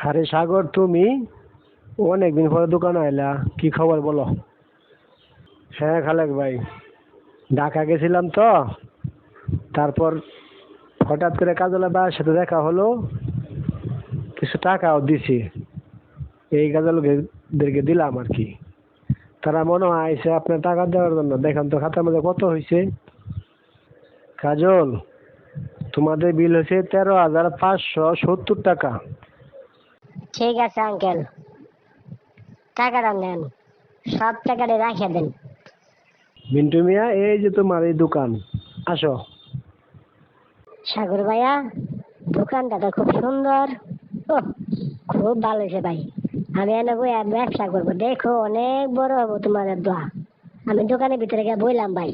আরে সাগর, তুমি? অনেকদিন পরে দোকানে আইলা। কি খবর বলো? হ্যাঁ খালেক ভাই। ঢাকা গেছিলাম তো। তারপর হঠাৎ করে কাজলের ভাইয়ের সাথে দেখা হলো। কিছু টাকাও দিছি। এই কাজলদেরকে দিলাম আর কি। তারা মনে হয় আইসে আপনার টাকা দেওয়ার জন্য। দেখেন তো খাতার মধ্যে কত হয়েছে কাজল, তোমাদের বিল হয়েছে তেরো হাজার পাঁচশো সত্তর টাকা। ঠিক আছে আঙ্কেল। টাকাটা নেন। সব টাকাটা রাখে দেন। মিন্টু মিয়া এই যে তোমার এই দোকান। আসো। সাগর ভাইয়া দোকানটা তো খুব সুন্দর। ও খুব ভালো হয়েছে ভাই। আমি এনে বই ব্যবসা করব। দেখো অনেক বড় হব তোমাদের দোয়া। আমি দোকানের ভিতরে গিয়ে বইলাম ভাই।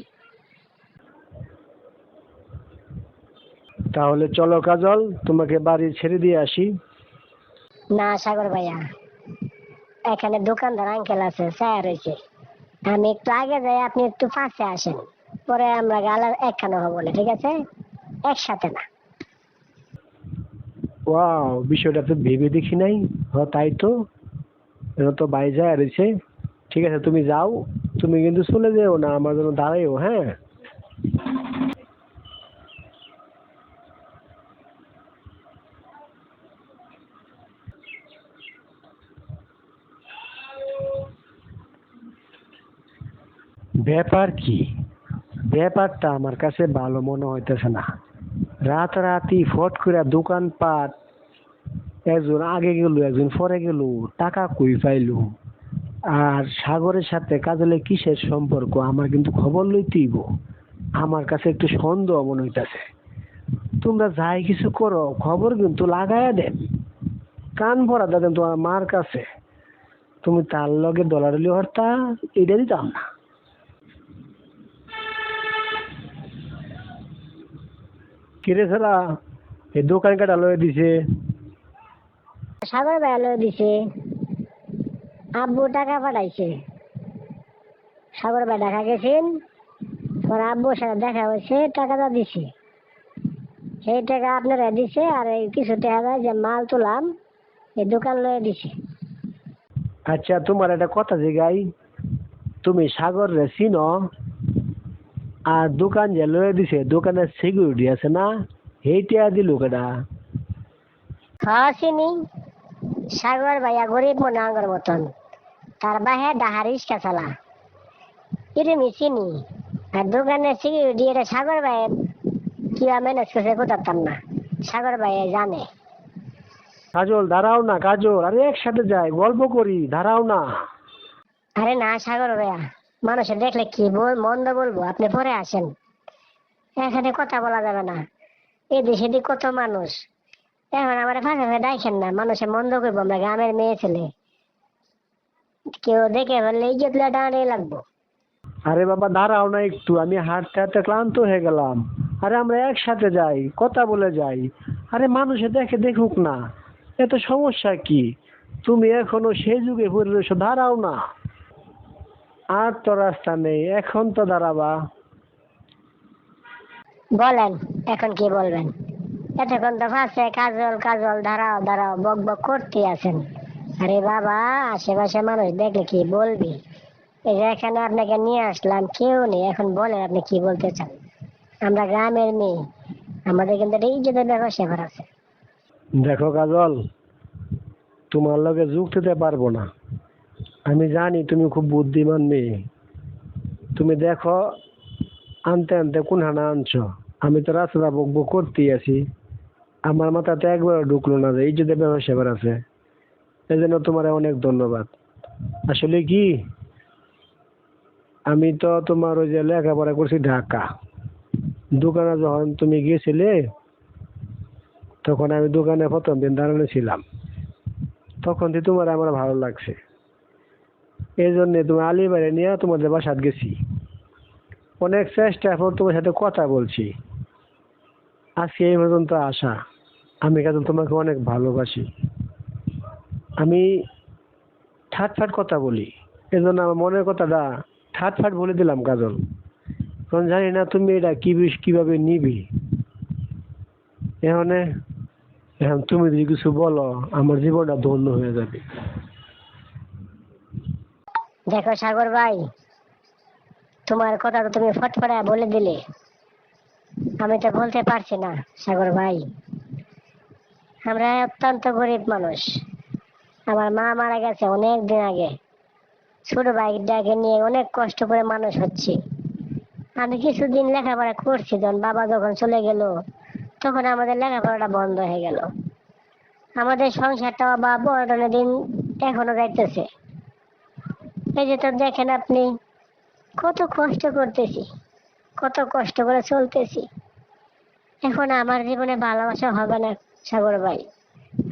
তাহলে চলো কাজল তোমাকে বাড়ি ছেড়ে দিয়ে আসি। না, সাগর ভাইয়া। এখানে দোকানদার আঙ্কেল আছে স্যার হয়েছে আমি একটু আগে যাই, আপনি একটু পাশে আসেন। পরে আমরা গালার একখানে হব না, ঠিক আছে? একসাথে না। ওয়াও বিষয়টা তো ভেবে দেখি নাই। হ তাই তো। এটা তো বাই যায় রয়েছে ঠিক আছে, তুমি যাও। তুমি কিন্তু চলে যেও না, আমার জন্য দাঁড়াইও হ্যাঁ? ব্যাপার কি? ব্যাপারটা আমার কাছে ভালো মনে হইতেছে না। রাতারাতি ফট করে দোকানপাট, একজন আগে গেল, একজন পরে গেল, টাকা কই পাইলো? আর সাগরের সাথে কাজলে কিসের সম্পর্ক? আমার কিন্তু খবর লইতেইব। আমার কাছে একটু সন্দেহ মনে হইতেছে। তোমরা যাই কিছু করো, খবর কিন্তু লাগায়া দেন। কান ভরা দেন তোমার মার কাছে। তুমি তার লগে দলাদলি হরতা, এটা দিতাম না। কিরে সারা এই দোকান কাটা লয়ে দিছে। সাগর ভাই লয়ে দিছে। আব্বু টাকা পাঠাইছে। সাগর ভাই দেখা গেছেন। পরে আব্বুর সাথে দেখা হয়েছে টাকাটা দিছে। সেই টাকা আপনারা দিছে আর এই কিছু টাকা যে মাল তুলাম এই দোকান লয়ে দিছে। আচ্ছা তোমার একটা কথা জিগাই। তুমি সাগর রে চিনো? আর দোকান যে লয়ে দিছে দোকানের সিকিউরিটি আছে না? সেইটা দিল কেডা? হ্যাঁ চিনি। সাগর ভাইয়া গরিব মনে আঙ্গর মতন। তার বাহে ডাহার ইস্কা চালা। এরমি চিনি। আর দোকানের সিকিউরিটি এটা সাগর ভাই কিবা ম্যানেজ করছে কোথাতাম না। সাগর ভাই জানে। কাজল দাঁড়াও না কাজল। আরে একসাথে যাই গল্প করি দাঁড়াও না। আরে না সাগর ভাইয়া। মানুষে দেখলে কি মন্দ বলব? আপনি পরে আসেন। এখানে কথা বলা যাবে না। এদিক সেদিক কত মানুষ। এখন আমার ফাঁকা দেখেন না। মানুষে মন্দ করব আমরা গ্রামের মেয়ে ছেলে। কেউ দেখে বললে ইজ্জত দাঁড়িয়ে লাগবো। আরে বাবা, দাঁড়াও না একটু। আমি হাঁটতে হাঁটতে ক্লান্ত হয়ে গেলাম। আরে আমরা একসাথে যাই, কথা বলে যাই। আরে মানুষে দেখে দেখুক না। এত সমস্যা কি? তুমি এখনও সেই যুগে পড়ে দাঁড়াও না। আর তো রাস্তা নেই এখন তো দাঁড়াবা। বলেন এখন কি বলবেন? এতক্ষণ তো ফাঁসে কাজল কাজল দাঁড়াও দাঁড়াও বক বক করতে আছেন। আরে বাবা আশেপাশে মানুষ দেখলে কি বলবি? এই যে এখানে আপনাকে নিয়ে আসলাম কেউ নেই। এখন বলেন আপনি কি বলতে চান? আমরা গ্রামের মেয়ে। আমাদের কিন্তু একটা ইজ্জতের ব্যবসা ব্যাপার আছে। দেখো কাজল তোমার লগে যুগ দিতে পারব না। আমি জানি তুমি খুব বুদ্ধিমান মেয়ে। তুমি দেখো, আনতে আনতে কোন হানা আনছো? আমি তো রাস্তা বক বক করতেই আছি। আমার মাথাতে একবার ঢুকলো না যে এই যদি ব্যবসা সেবার আছে। এই জন্য তোমার অনেক ধন্যবাদ। আসলে কি? আমি তো তোমার ওই যে লেখাপড়া করছি ঢাকা। দোকানে যখন তুমি গিয়েছিলে, তখন আমি দোকানে প্রথম দিন দাঁড়ানো ছিলাম। তখন থেকে তোমার আমার ভালো লাগছে। এই জন্যে তুমি আলিবাড়ি নিয়ে তোমাদের বাসাত গেছি। অনেক চেষ্টা পর তোমার সাথে কথা বলছি। আজকে এই পর্যন্ত আসা। আমি কাজল তোমাকে অনেক ভালোবাসি। আমি ঠাট ফাট কথা বলি। এই জন্য আমার মনের কথাটা ঠাট ফাট বলে দিলাম কাজল। কারণ জানি না তুমি এটা কি কীভাবে নিবি। এখানে, এখন তুমি যদি কিছু বলো, আমার জীবনটা ধন্য হয়ে যাবে। দেখো সাগর ভাই, তোমার কথা তো তুমি ফটফটায় বলে দিলে। আমি তো বলতে পারছি না, সাগর ভাই। আমরা অত্যন্ত গরিব মানুষ। আমার মা মারা গেছে অনেক দিন আগে। ছোট ভাইটাকে নিয়ে অনেক কষ্ট করে মানুষ হচ্ছি। আমি কিছুদিন লেখাপড়া করছি, যখন বাবা যখন চলে গেল, তখন আমাদের লেখাপড়াটা বন্ধ হয়ে গেল। আমাদের সংসারটাও বা বড়নের দিন এখনও যাইতেছে। এই যে তো দেখেন আপনি। কত কষ্ট করতেছি, কত কষ্ট করে চলতেছি। এখন আমার জীবনে ভালোবাসা হবে না, সাগর ভাই।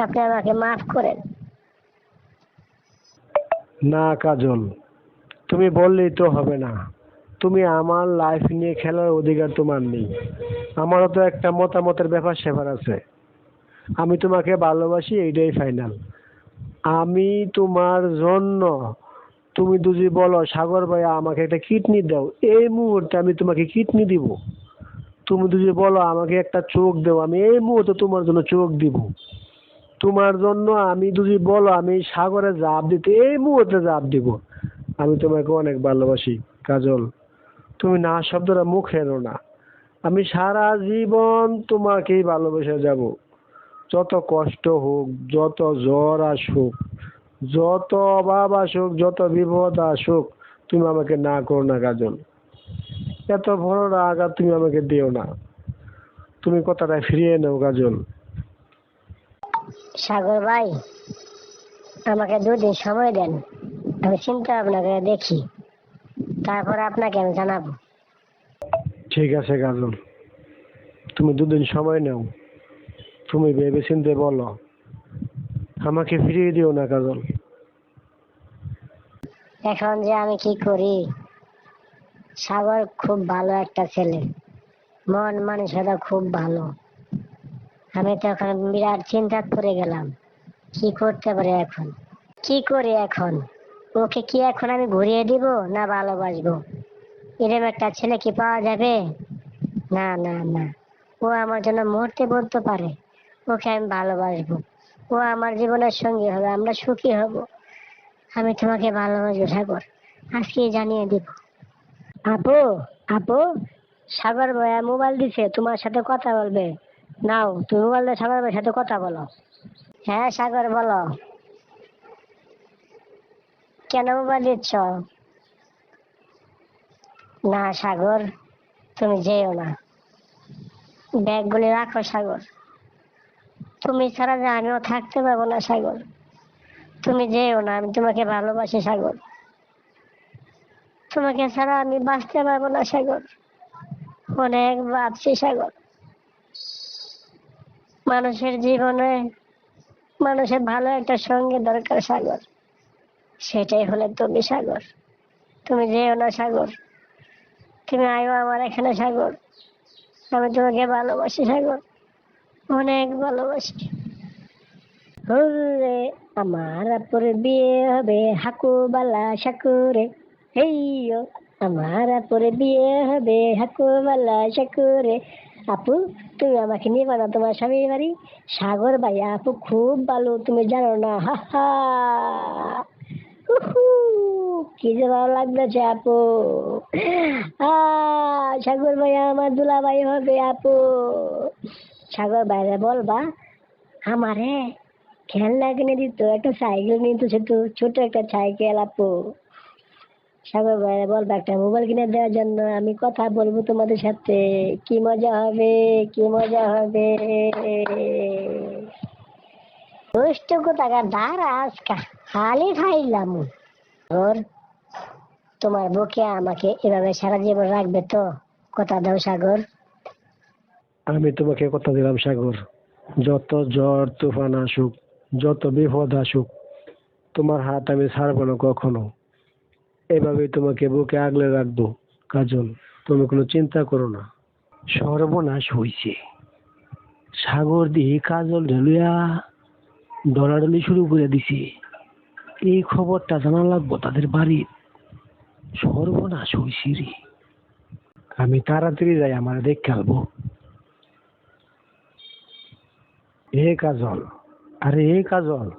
আপনি আমাকে মাফ করেন। না কাজল, তুমি বললেই তো হবে না। তুমি আমার লাইফ নিয়ে খেলার অধিকার তোমার নেই। আমারও তো একটা মতামতের ব্যাপার স্যাপার আছে। আমি তোমাকে ভালোবাসি, এইটাই ফাইনাল আমি তোমার জন্য তুমি যদি বলো, সাগর ভাইয়া, আমাকে একটা কিডনি দাও। এই মুহূর্তে আমি তোমাকে কিডনি দিব। তুমি যদি বলো, আমাকে একটা চোখ দাও। আমি এই মুহূর্তে তোমার জন্য চোখ দিব। তোমার জন্য আমি যদি বলো, আমি সাগরে জাপ দিতে, এই মুহূর্তে জাপ দিব। আমি তোমাকে অনেক ভালোবাসি, কাজল। তুমি না শব্দটা মুখে এনো না। আমি সারা জীবন তোমাকেই ভালোবেসে যাব। যত কষ্ট হোক, যত জ্বর আসুক যত অভাব আসুক যত বিপদ আসুক তুমি আমাকে না করো না গাজন। এত বড় রাগ আর তুমি আমাকে দিও না। তুমি কথাটা ফিরিয়ে নাও কাজল সাগর ভাই আমাকে দুদিন সময় দেন। আমি চিন্তা ভাবনা করে দেখি। তারপরে আপনাকে আমি জানাব। ঠিক আছে গাজন। তুমি দুদিন সময় নাও। তুমি ভেবে চিনতে বলো। আমাকে ফিরিয়ে দিও না, কাজল। এখন যে আমি কি করি? সাগর খুব ভালো একটা ছেলে। মন মানসিকতা খুব ভালো। আমি তো এখন বিরাট চিন্তা করে গেলাম। কি করতে পারি এখন? কি করি এখন? ওকে কি এখন আমি ঘুরিয়ে দিব না ভালোবাসবো? এরকম একটা ছেলে কি পাওয়া যাবে? না না না। ও আমার জন্য মরতে বলতে পারে। ওকে আমি ভালোবাসবো। ও আমার জীবনের সঙ্গী হবে, আমরা সুখী হব। আমি তোমাকে ভালোবাসবো সাগর। আজকে জানিয়ে দিব। আপু আপু, সাগর ভাইয়া মোবাইল দিছে, তোমার সাথে কথা বলবে। নাও, তুমি মোবাইল দিয়ে সাগর ভাইয়ের সাথে কথা বলো। হ্যাঁ সাগর, বলো। কেন মোবাইল দিচ্ছ? না, সাগর, তুমি যেও না। ব্যাগগুলি রাখো, সাগর। তুমি ছাড়া যে আমিও থাকতে পারব না, সাগর। তুমি যেও না, আমি তোমাকে ভালোবাসি, সাগর। তোমাকে ছাড়া আমি বাঁচতে পারব না, সাগর। অনেক ভাবছি, সাগর। মানুষের জীবনে মানুষের ভালো একটা সঙ্গে দরকার, সাগর। সেটাই হলে তুমি, সাগর। তুমি যেও না, সাগর। তুমি আয়ো আমার এখানে, সাগর। আমি তোমাকে ভালোবাসি, সাগর। অনেক ভালোবাসি। হুরে আমার আপুর বিয়ে হবে, হাকু বালা সাকুরে। হেইয়ো, আমার আপুর বিয়ে হবে, হাকু বালা সাকুরে। আপু, তুমি আমাকে নিবা না তোমার স্বামী বাড়ি। সাগর ভাই, আপু, খুব ভালো, তুমি জানো না, হা কি যে ভালো লাগতেছে আপু। সাগর ভাই, আমার দুলা ভাই হবে, আপু। সাগর ভাইরা বলবা, আমারে খেলনা কিনে দিত একটা সাইকেল নিয়ে তো ছোট ছোট একটা সাইকেল আপু। সাগর ভাইরা বলবা, একটা মোবাইল কিনে দেওয়ার জন্য আমি কথা বলব তোমাদের সাথে। কি মজা হবে, কি মজা হবে? দুষ্ট কোথাকার, দাঁড়া আজকা, হালি খাইলাম ওর তোমার বুকে আমাকে এভাবে সারা জীবন রাখবে তো, কথা দাও সাগর। আমি তোমাকে কথা দিলাম, সাগর। যত ঝড় তুফান আসুক, যত বিপদ আসুক, তোমার হাত আমি ছাড়বো না কখনো। এভাবেই তোমাকে বুকে আগলে রাখব। কাজল, তুমি কোনো চিন্তা করো না। সর্বনাশ হইছে। সাগর দিয়ে কাজল ঢেলুয়া ডলাডলি শুরু করে দিছে। এই খবরটা জানা লাগবো তাদের বাড়ির। সর্বনাশ হইছে রে। আমি তাড়াতাড়ি যাই, আমার দেখ খেলব এ কাজল, আরে এ কাজল,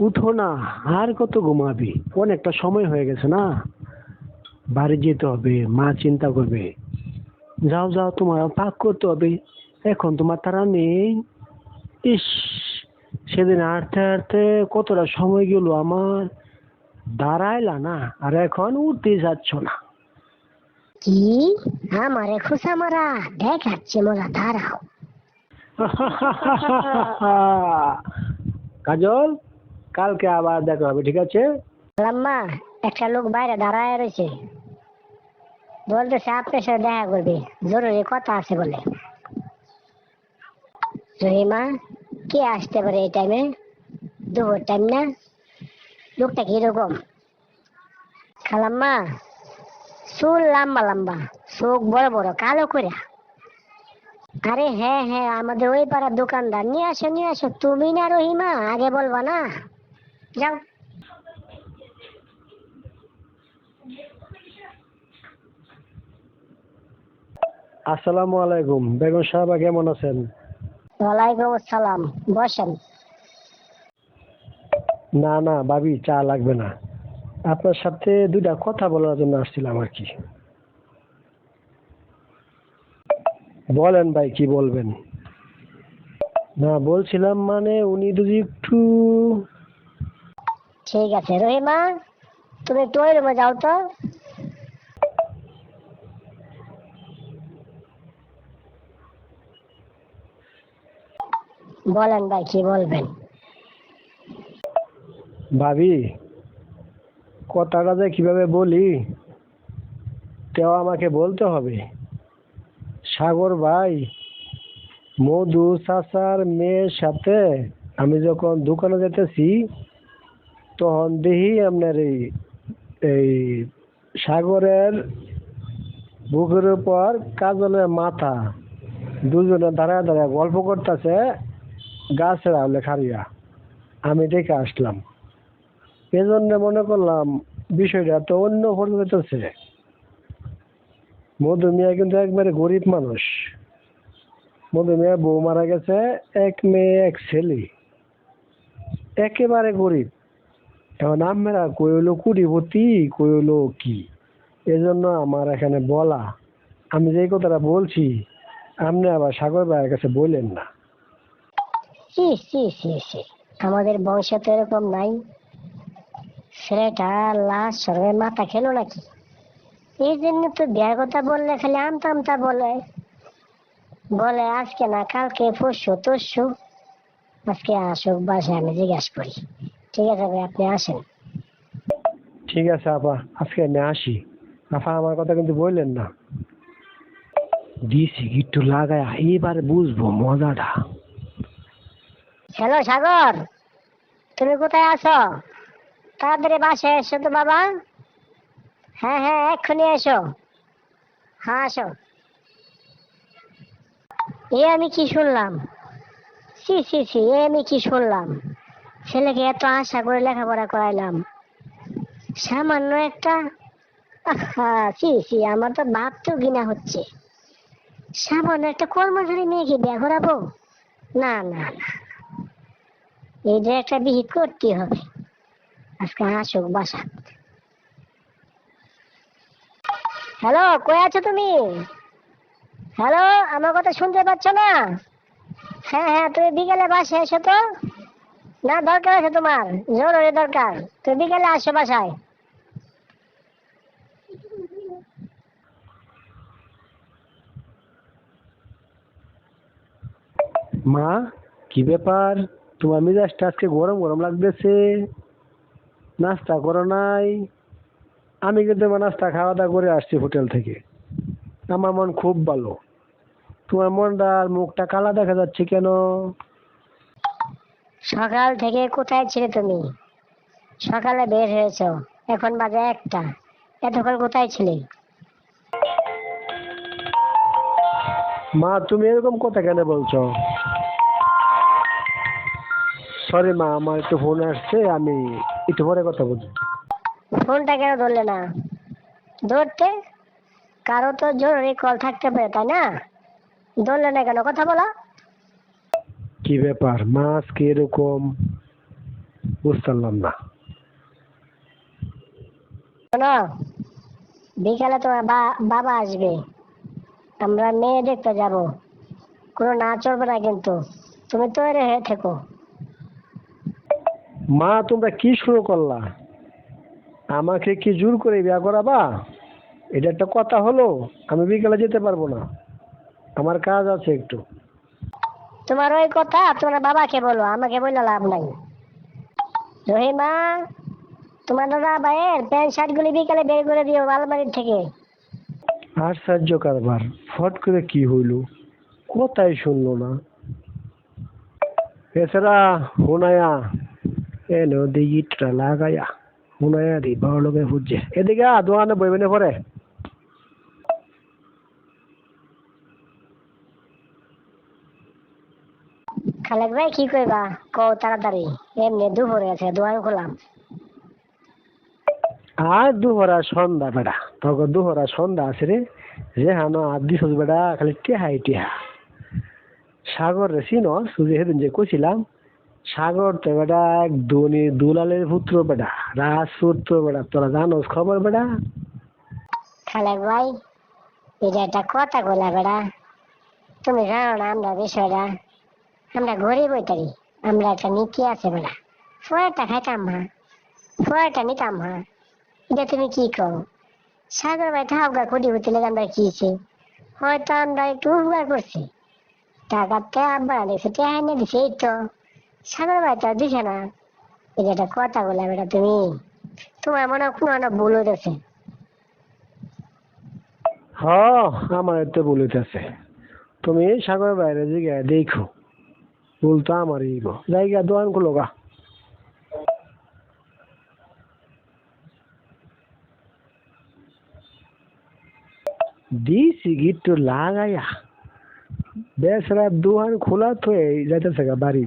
উঠো না, আর কত ঘুমাবি? অনেকটা সময় হয়ে গেছে না? বাড়ি যেতে হবে, মা চিন্তা করবে। যাও যাও, তোমার পাক করতে হবে। এখন তোমার তারা নেই। ইস, সেদিন হাঁটতে হাঁটতে কতটা সময় গেল আমার। দাঁড়াইলা না, আর এখন উঠতে যাচ্ছ না। কি? আমারে খুশা মারা, দেখাচ্ছে, মজা, দাঁড়াও। কাজল, কালকে আবার দেখা হবে, ঠিক আছে? লাম্মা একটা লোক বাইরে দাঁড়ায় রয়েছে। বলতেছে, আপনার সাথে দেখা করবে। জরুরি কথা আছে বলে। রহিমা, কে আসতে পারে এই টাইমে দুপুর টাইম না? লোকটা কীরকম? খালাম্মা, চুল লম্বা লম্বা, চোখ বড় বড়, কালো করে আরে হ্যাঁ হ্যাঁ আমাদের ওই পাড়ার দোকানদার। নিয়ে আসো নিয়ে আসো। তুমি না রহিমা আগে বলবা না। যাও। আসসালামু আলাইকুম। বেগম সাহেবা কেমন আছেন? ওয়ালাইকুম আসসালাম। বসেন। না না ভাবি চা লাগবে না। আপনার সাথে দুইটা কথা বলার জন্য আসছিলাম আর কি। বলেন ভাই কি বলবেন? না বলছিলাম মানে উনি যদি একটু ঠিক আছে রহিমা তুমি একটু ওই রুমে যাও তো। বলেন ভাই কি বলবেন? ভাবি কথাটা যে কীভাবে বলি তেও আমাকে বলতে হবে। সাগর ভাই, মধু চাচার মেয়ের সাথে আমি যখন দোকানে যেতেছি, তখন দেখি আপনার এই এই সাগরের বুকের উপর কাজলের মাথা। দুজনে দাঁড়ায় দাঁড়ায় গল্প করতেছে, গাছের আউলে খারিয়া আমি দেখে আসলাম। এজন্য মনে করলাম, বিষয়টা তো অন্য পরিবর্তনছে মধু মিয়া কিন্তু একবারে গরিব মানুষ। মধু মিয়া বউ মারা গেছে, এক মেয়ে, এক ছেলে। একেবারে গরিব। এখন আমরা কই হলো কুড়িপতি কই হলো কি? এজন্য আমার এখানে বলা, আমি যে কথাটা বলছি, আপনি আবার সাগর ভাইয়ের কাছে বললেন না। আমাদের বংশ তো এরকম নাই। ছেলেটা লাশ সর্বে মাথা খেলো নাকি? এই জন্য তো বিয়ার কথা বললে খালি আমতা আমতা বলে। বলে আজকে না কালকে পরশু তরশু আজকে আসুক বাসায় আমি জিজ্ঞাসা করি। ঠিক আছে ভাই আপনি আসেন। ঠিক আছে আপা আজকে আমি আসি। আপা আমার কথা কিন্তু বললেন না। দিছি একটু লাগায় এবারে বুঝব মজাটা। হ্যালো সাগর তুমি কোথায় আছো? তাড়াতাড়ি বাসায় এসো তো বাবা। হ্যাঁ হ্যাঁ এক্ষুনি এসো হ্যাঁ আসো। এ আমি কি শুনলাম? সি সি সি, এ আমি কি শুনলাম? ছেলেকে এত আশা করে লেখাপড়া করাইলাম। সামান্য একটা সি সি, আমার তো ভাবতেও ঘৃণা হচ্ছে। সামান্য একটা কর্মচারী মেয়েকে বিয়ে করাবো? না না না এইটা একটা বিহিত করতে হবে। আজকে আসুক বাসা হ্যালো, কই আছো তুমি? হ্যালো, আমার কথা শুনতে পাচ্ছ না? হ্যাঁ হ্যাঁ তুমি বিকেলে বাসায় এসো তো। না, দরকার আছে তোমার, জরুরি দরকার। তুমি বিকেলে আসো বাসায়। মা, কি ব্যাপার? তোমার মেজাজটা আজকে গরম গরম লাগতেছে। নাস্তা করো নাই। আমি কিন্তু নাস্তা খাওয়া দাওয়া করে আসছি হোটেল থেকে। আমার মন খুব ভালো। তোমার মনটা আর মুখটা কালা দেখা যাচ্ছে কেন? সকাল থেকে কোথায় ছিলে তুমি? সকালে বের হয়েছো এখন বাজে একটা। এতক্ষণ কোথায় ছিলে? মা তুমি এরকম কথা কেন বলছো? সরি মা আমার একটু ফোন আসছে আমি একটু পরে কথা বলছি। ফোনটা কেন ধরলে না? ধরতে কারও তো জরুরি কল থাকতে পারে তাই না? ধরলে না কেন? কথা বলো। কি ব্যাপার? মাছ কি এরকম? বুঝতে পারলাম না। শোনো বিকালে তোমার বাবা আসবে। আমরা মেয়ে দেখতে যাব। কোনো না চলবে না কিন্তু। তুমি তৈরি হয়ে থেকো। মা তোমরা কি শুরু করলা? আমাকে কি জোর করে বিয়া করাবা? এটা একটা কথা হলো আমি বিকেলে যেতে পারব না। আমার কাজ আছে একটু। তোমার ওই কথা তোমার বাবাকে বলো আমাকে বলে লাভ নাই। রহিমা তোমার দাদা ভাইয়ের প্যান্ট শার্ট গুলি বিকালে বের করে দিও আলমারির থেকে। আশ্চর্য কারবার ফট করে কি হইল? কোথায় শুনলো না। এছাড়া হুনায়া এনো দিগিটটা লাগায়া। লোকে এদিকে দোকানে বইবে না পরে খালেক ভাই কি কইবা? কও তাড়াতাড়ি। এমনি দুপুরে আছে দোকান খোলাম। আর দুহরা সন্ধ্যা বেড়া। তখন দুহরা সন্ধ্যা আছে রে। যে হানো আর দিস বেড়া খালি টেহাই টেহা। সাগর রে চিন সুজি সেদিন যে কইছিলাম সাগর তো বেটা, এক ধনী দুলালের পুত্র বেটা, রাজপুত্র বেটা, তোরা জানোস খবর বেটা? খালেক ভাই এটা একটা কথা কইলা বেড়া তুমি জানো না আমরা বিষয়টা? আমরা গরিব হইতারি আমরা একটা নীতি আছে বেড়া ফোয়ারটা খাইতাম হা ফোয়ারটা নিতাম হা। এটা তুমি কি কও? সাগর ভাই ঠাকুর খুঁটি হতে লেগে আমরা কিছে হয়তো আমরা একটু উপকার করছি। টাকাতে আব্বা দেখছে টেহা দিছে, এই তো। সাগর ভাই তো দিছে না এটা একটা কথা বলা বেটা তুমি। তোমার মনে হয় কোনো ভুল হইতেছে। হ আমার তো বলিতেছে তুমি সাগর বাইরে জিগে দেখো, ভুল তো আমারই জায়গা দোকান খুলো গা। দিছি গিট্টু লাগাইয়া। বেসরা দোকান খোলা তো যাইতেছে গা বাড়ি।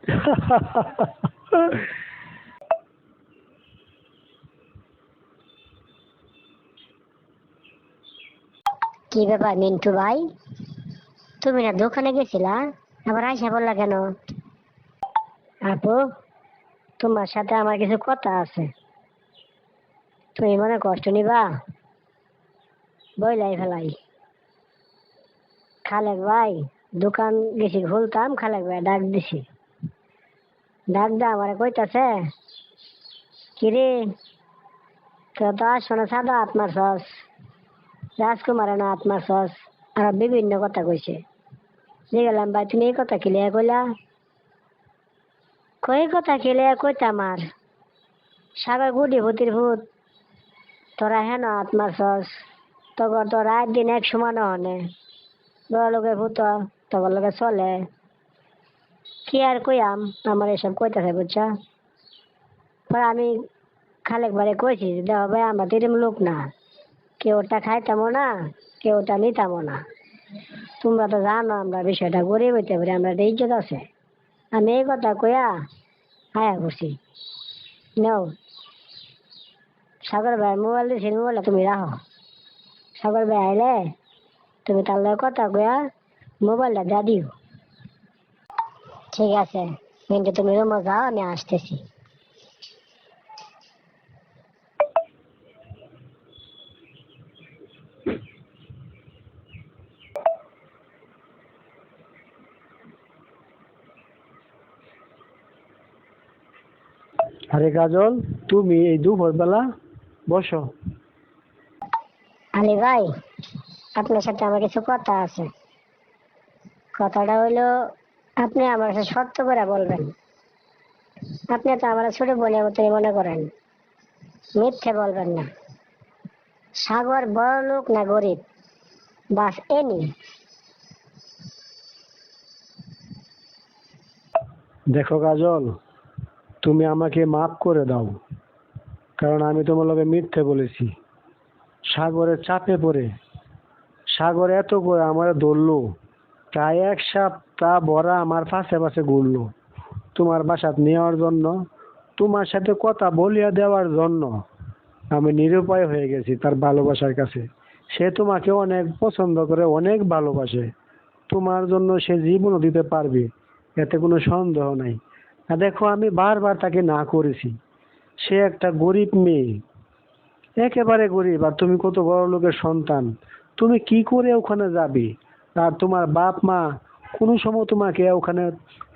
কি ব্যাপার, মিন্টু ভাই? তুমি না দোকানে গেছিলা? আবার আইসা বললা কেন? আপু, তোমার সাথে আমার কিছু কথা আছে। তুমি মনে কষ্ট নিবা? বইলাই ফেলাই। খালেক ভাই, দোকান গেছি, খুলতাম, খালেক ভাই ডাক দিছি। ডাক দা আমার কইতাছে, কিরে তো আসো না সাদা আত্মার সস, রাজকুমারের না আত্মার সস, আর বিভিন্ন কথা কইছে। গেলাম ভাই, তুমি এই কথা কিলিয়া কইলা? কই কথা কিলিয়া কইতাম আর সাগর গুডি ভূতির ভূত, তোরা হেন আত্মার সস তখন তো রাত দিন এক সমান হনে বড় লোকের ভূত তখন লোকে চলে। কি আর কইয়াম? আমার এসব কইতাছে বুঝছা? পরে আমি খালেক বারে কইছি দেখ ভাই, আমরা তিরিম লোক না। কেউ ওটা খাইতামও না, কেউ ওটা নিতামও না। তোমরা তো জানো, আমরা বিষয়টা গরিব হইতে পারি, আমরা একটা ইজ্জত আছে। আমি এই কথা কইয়া হায়া করছি। নাও, সাগর ভাই, মোবাইল দিয়েছি মোবাইলটা তুমি রাখো। সাগর ভাই আইলে, তুমি তার কথা কইয়া মোবাইলটা দিয়া দিও। ঠিক আছে কিন্তু তুমি রুমে যাও আমি আসতেছি। আরে কাজল তুমি এই দুপুর বেলা বসো। আলী ভাই আপনার সাথে আমার কিছু কথা আছে। কথাটা হইল আপনি আমার শর্ত করে বলবেন। আপনি তো আমার ছোট বোনের মতোই মনে করেন। মিথ্যে বলবেন না। সাগর বড় লোক না গরিব? বাস এনি দেখো কাজল, তুমি আমাকে মাফ করে দাও, কারণ আমি তোমার লগে মিথ্যে বলেছি। সাগরের চাপে পড়ে। সাগর এত করে আমার ধরলো প্রায় এক সপ্তাহ ভরা আমার পাশে পাশে ঘুরলো। তোমার বাসাত নেওয়ার জন্য, তোমার সাথে কথা বলিয়া দেওয়ার জন্য। আমি নিরুপায় হয়ে গেছি তার ভালোবাসার কাছে। সে তোমাকে অনেক পছন্দ করে, অনেক ভালোবাসে। তোমার জন্য সে জীবনও দিতে পারবে, এতে কোনো সন্দেহ নাই। দেখো, আমি বারবার তাকে না করেছি। সে একটা গরিব মেয়ে। একেবারে গরিব, আর তুমি কত বড় লোকের সন্তান। তুমি কি করে ওখানে যাবে? আর তোমার বাপ মা কোনো সময় তোমাকে ওখানে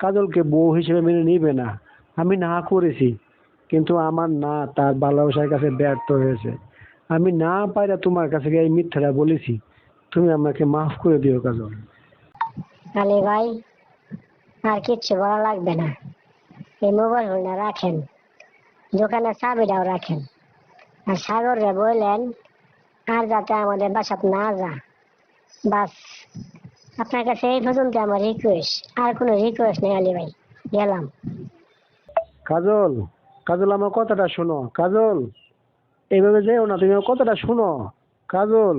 কাজলকে বউ হিসেবে মেনে নিবে না। আমি না করেছি, কিন্তু আমার না তার ভালোবাসার কাছে ব্যর্থ হয়েছে। আমি না পাইরা তোমার কাছে এই মিথ্যাটা বলেছি। তুমি আমাকে মাফ করে দিও কাজল। আলী ভাই, আর কিচ্ছু বলা লাগবে না। এই মোবাইল ফোনটা রাখেন দোকানের চাবিটাও রাখেন। আর সাগররে বললেন, আর যাতে আমাদের বাসাত না যা। বাস। আপনার কাছে এই পর্যন্ত আমার রিকোয়েস্ট আর কোনো রিকোয়েস্ট নেই আলী ভাই। গেলাম। কাজল কাজল, আমার কথাটা শোনো। কাজল এইভাবে যেও না তুমি কথাটা শোনো। কাজল